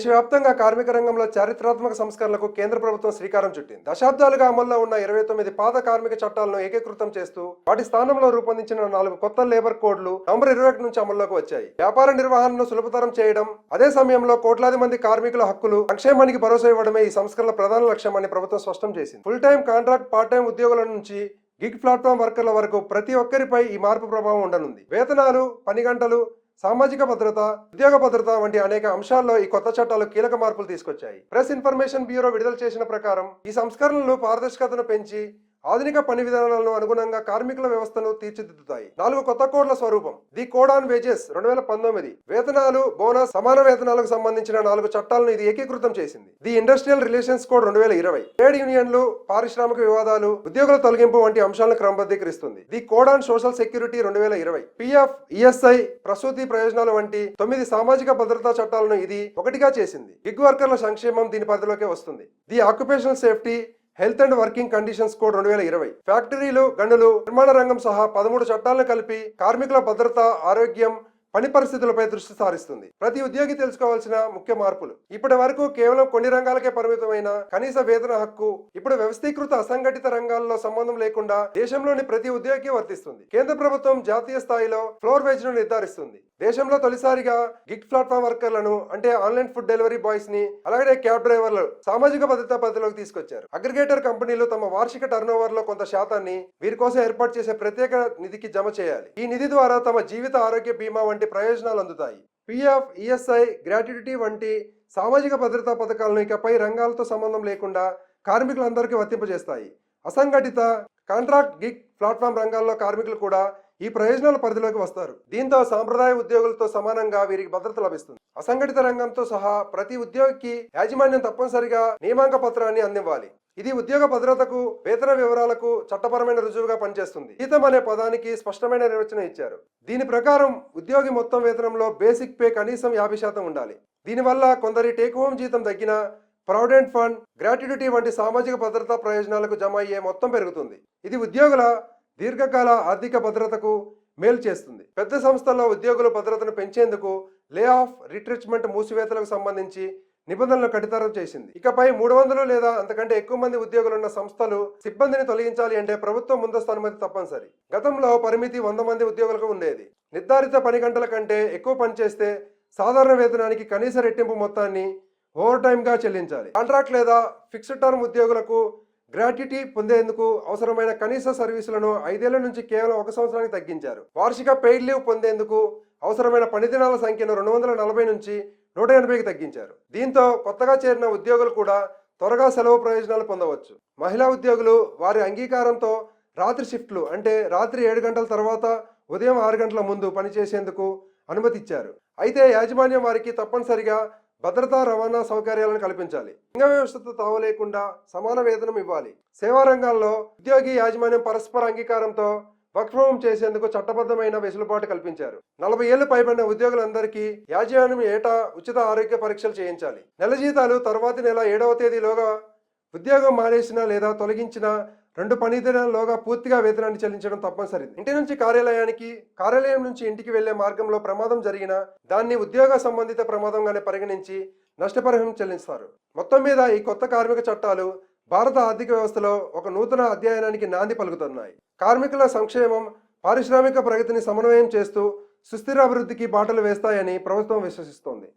దేశవ్యాప్తంగా కార్మిక రంగంలో చారిత్రాత్మక సంస్కరణలకు కేంద్ర ప్రభుత్వం శ్రీకారం చుట్టింది. దశాబ్దాలుగా అమల్లో ఉన్న ఇరవై తొమ్మిది పాత కార్మిక చట్టాలను ఏకీకృతం చేస్తూ వాటి స్థానంలో రూపొందించిన నాలుగు కొత్త లేబర్ కోడ్లు నవంబర్ ఇరవై ఒకటి నుంచి అమల్లోకి వచ్చాయి. వ్యాపార నిర్వహణను సులభతరం చేయడం అదే సమయంలో కోట్లాది మంది కార్మికుల హక్కులు సంక్షేమానికి భరోసా ఇవ్వడమే ఈ సంస్కరణల ప్రధాన లక్ష్యమని ప్రభుత్వం స్పష్టం చేసింది. Full time contract part time ఉద్యోగుల నుంచి గిగ్ ప్లాట్ఫామ్ వర్కర్ల వరకు ప్రతి ఒక్కరిపై ఈ మార్పు ప్రభావం ఉండనుంది. వేతనాలు పని గంటలు సామాజిక భద్రత ఉద్యోగ భద్రత వంటి అనేక అంశాల్లో ఈ కొత్త చట్టాలు కీలక మార్పులు తీసుకొచ్చాయి. ప్రెస్ ఇన్ఫర్మేషన్ బ్యూరో విడుదల చేసిన ప్రకారం ఈ సంస్కరణలు పారదర్శకతను పెంచి ఆధునిక పని విధానాలను అనుగుణంగా కార్మికుల వ్యవస్థను తీర్చిదిద్దుతాయి. నాలుగు కొత్త కోడ్ల స్వరూపం. ది కోడ్ ఆన్ వేజెస్ రెండు వేల పంతొమ్మిది. వేతనాలు బోనస్ సమాన వేతనాలకు సంబంధించిన నాలుగు చట్టాలను ఇది ఏకీకృతం చేసింది. ది ఇండస్ట్రియల్ రిలేషన్స్ కోడ్ రెండు వేల ఇరవై. ట్రేడ్ యూనియన్లు పారిశ్రామిక వివాదాలు ఉద్యోగుల తొలగింపు వంటి అంశాలను క్రమబద్ధీకరిస్తుంది. The code on social security రెండు వేల ఇరవై. పిఎఫ్ ఈఎస్ఐ ప్రసూతి ప్రయోజనాలు వంటి తొమ్మిది సామాజిక భద్రతా చట్టాలను ఇది ఒకటిగా చేసింది. గిగ్ వర్కర్ల సంక్షేమం దీని పరిధిలోకే వస్తుంది. The occupational safety health and working conditions code రెండు వేల ఇరవై. ఫ్యాక్టరీలు గనులు నిర్మాణ రంగం సహా పదమూడు చట్టాలను కలిపి కార్మికుల భద్రత ఆరోగ్యం పని పరిస్థితులపై దృష్టి సారిస్తుంది. ప్రతి ఉద్యోగి తెలుసుకోవాల్సిన ముఖ్య మార్పులు. ఇప్పటి వరకు కేవలం కొన్ని రంగాలకే పరిమితమైన కనీస వేతన హక్కు ఇప్పుడు వ్యవస్థీకృత అసంఘటిత రంగాల్లో సంబంధం లేకుండా దేశంలోని ప్రతి ఉద్యోగికి వర్తిస్తుంది. కేంద్ర ప్రభుత్వం జాతీయ స్థాయిలో ఫ్లోర్ వేజ్ను నిర్ధారిస్తుంది. దేశంలో తొలిసారిగా గిగ్ ప్లాట్ఫామ్ వర్కర్లను అంటే ఆన్లైన్ ఫుడ్ డెలివరీ బాయ్స్ని అలాగే క్యాబ్ డ్రైవర్లు సామాజిక భద్రతా పద్ధతిలోకి తీసుకొచ్చారు. అగ్రిగేటర్ కంపెనీలు తమ వార్షిక టర్న్లో కొంత శాతాన్ని వీరి కోసం ఏర్పాటు చేసే ప్రత్యేక నిధికి జమ చేయాలి. ఈ నిధి ద్వారా తమ జీవిత ఆరోగ్య బీమా వంటి ప్రయోజనాలు అందుతాయి. పిఎఫ్ ఈఎస్ఐ గ్రాట్యుటీ వంటి సామాజిక భద్రతా పథకాలను ఇకపై రంగాలతో సంబంధం లేకుండా కార్మికులందరికీ వర్తింపజేస్తాయి. అసంఘటిత కాంట్రాక్ట్ గిగ్ ప్లాట్ఫామ్ రంగాల్లో కార్మికులు కూడా ఈ ప్రయోజనాల పరిధిలోకి వస్తారు. దీంతో సాంప్రదాయ ఉద్యోగులతో సమానంగా వీరికి భద్రత లభిస్తుంది. అసంఘటిత రంగంతో సహా ప్రతి ఉద్యోగికి యాజమాన్యం తప్పనిసరిగా నియామక పత్రాన్ని అందివ్వాలి. ఇది ఉద్యోగ భద్రతకు వేతన వివరాలకు చట్టపరమైన రుజువుగా పనిచేస్తుంది. జీతం అనే పదానికి స్పష్టమైన నిర్వచనం ఇచ్చారు. దీని ప్రకారం ఉద్యోగి మొత్తం వేతనంలో బేసిక్ పే కనీసం యాభై శాతం ఉండాలి. దీనివల్ల కొందరి టేక్ హోమ్ జీతం తగ్గినా ప్రావిడెంట్ ఫండ్ గ్రాట్యుటీ వంటి సామాజిక భద్రతా ప్రయోజనాలకు జమ అయ్యే మొత్తం పెరుగుతుంది. ఇది ఉద్యోగుల దీర్ఘకాల ఆర్థిక భద్రతకు మేలు చేస్తుంది. పెద్ద సంస్థల్లో ఉద్యోగుల భద్రతను పెంచేందుకు లే ఆఫ్ రిట్రిచ్మెంట్ మూసివేతలకు సంబంధించి నిబంధనలు కఠితరం చేసింది. ఇకపై మూడు వందలు లేదా అంతకంటే ఎక్కువ మంది ఉద్యోగులున్న సంస్థలు సిబ్బందిని తొలగించాలి అంటే ప్రభుత్వం ముందస్తు అనుమతి తప్పనిసరి. గతంలో పరిమితి వంద మంది ఉద్యోగులకు ఉండేది. నిర్ధారిత పని గంటల కంటే ఎక్కువ పనిచేస్తే సాధారణ వేతనానికి కనీస రెట్టింపు మొత్తాన్ని ఓవర్ టైమ్గా చెల్లించాలి. కాంట్రాక్ట్ లేదా ఫిక్స్డ్ టర్మ్ ఉద్యోగులకు గ్రాట్యుటీ పొందేందుకు అవసరమైన కనీస సర్వీసులను ఐదేళ్ళ నుంచి కేవలం ఒక సంవత్సరానికి తగ్గించారు. వార్షిక పెయిడ్ లీవ్ పొందేందుకు అవసరమైన పని దినాల సంఖ్యను రెండు వందల నలభై నుంచి నూట ఎనభైకి తగ్గించారు. దీంతో కొత్తగా చేరిన ఉద్యోగులు కూడా త్వరగా సెలవు ప్రయోజనాలు పొందవచ్చు. మహిళా ఉద్యోగులు వారి అంగీకారంతో రాత్రి షిఫ్ట్లు అంటే రాత్రి ఏడు గంటల తర్వాత ఉదయం ఆరు గంటల ముందు పనిచేసేందుకు అనుమతి ఇచ్చారు అయితే యాజమాన్యం వారికి తప్పనిసరిగా భద్రతా రవాణా సౌకర్యాలను కల్పించాలి. లింగ వ్యవస్థతో తావు లేకుండా సమాన వేతనం ఇవ్వాలి. సేవా రంగాల్లో ఉద్యోగి యాజమాన్యం పరస్పర అంగీకారంతో వర్క్ ఫ్రం హోమ్ చేసేందుకు చట్టబద్ధమైన వెసులుబాటు కల్పించారు. నలభై ఏళ్ళు పైబడిన ఉద్యోగులందరికీ యాజమాన్యం ఏటా ఉచిత ఆరోగ్య పరీక్షలు చేయించాలి. నెల జీతాలు తర్వాతి నెల ఏడవ తేదీలోగా ఉద్యోగం మానేసిన లేదా తొలగించిన రెండు పని దినాల్లోగా పూర్తిగా వేతనాన్ని చెల్లించడం తప్పనిసరి. ఇంటి నుంచి కార్యాలయానికి కార్యాలయం నుంచి ఇంటికి వెళ్ళే మార్గంలో ప్రమాదం జరిగిన దాన్ని ఉద్యోగ సంబంధిత ప్రమాదంగానే పరిగణించి నష్టపరిహారం చెల్లిస్తారు. మొత్తం మీద ఈ కొత్త కార్మిక చట్టాలు భారత ఆర్థిక వ్యవస్థలో ఒక నూతన అధ్యయనానికి నాంది పలుకుతున్నాయి. కార్మికుల సంక్షేమం పారిశ్రామిక ప్రగతిని సమన్వయం చేస్తూ సుస్థిర అభివృద్ధికి బాటలు వేస్తాయని ప్రభుత్వం విశ్వసిస్తోంది.